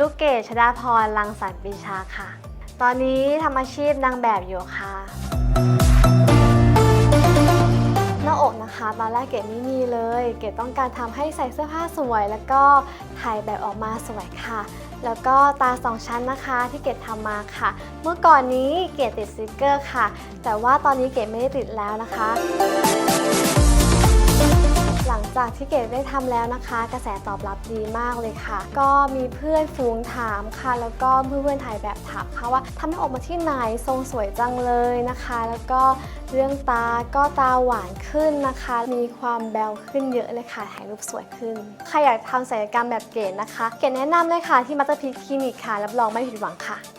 ลูกเกตชดาพรลังสรรค์ปรีชาค่ะ ตอนนี้ทำอาชีพนางแบบอยู่ค่ะ หน้าอกนะคะตอนแรกเกดไม่มีเลย เกดต้องการทำให้ใส่เสื้อผ้าสวย แล้วก็ถ่ายแบบออกมาสวยค่ะ แล้วก็ตาสองชั้นนะคะที่เกดทำมาค่ะ เมื่อก่อนนี้เกดติดสติกเกอร์ค่ะ แต่ว่าตอนนี้เกดไม่ได้ติดแล้วนะคะ จากที่เกดได้ทำแล้วนะคะ กระแสตอบรับดีมากเลยค่ะ ก็มีเพื่อนฝูงถามค่ะ แล้วก็เพื่อนๆถ่ายแบบถามค่ะว่าทำให้ออกมาที่ไหนทรงสวยจังเลยนะคะ แล้วก็เรื่องตาก็ตาหวานขึ้นนะคะ มีความแบวขึ้นเยอะเลยค่ะถ่ายรูปสวยขึ้นใครอยากทำศัลยกรรมแบบเก๋นะคะ เก๋แนะนำเลยค่ะที่มัตเตอร์พีคลินิกค่ะรับรองไม่ผิดหวังค่ะ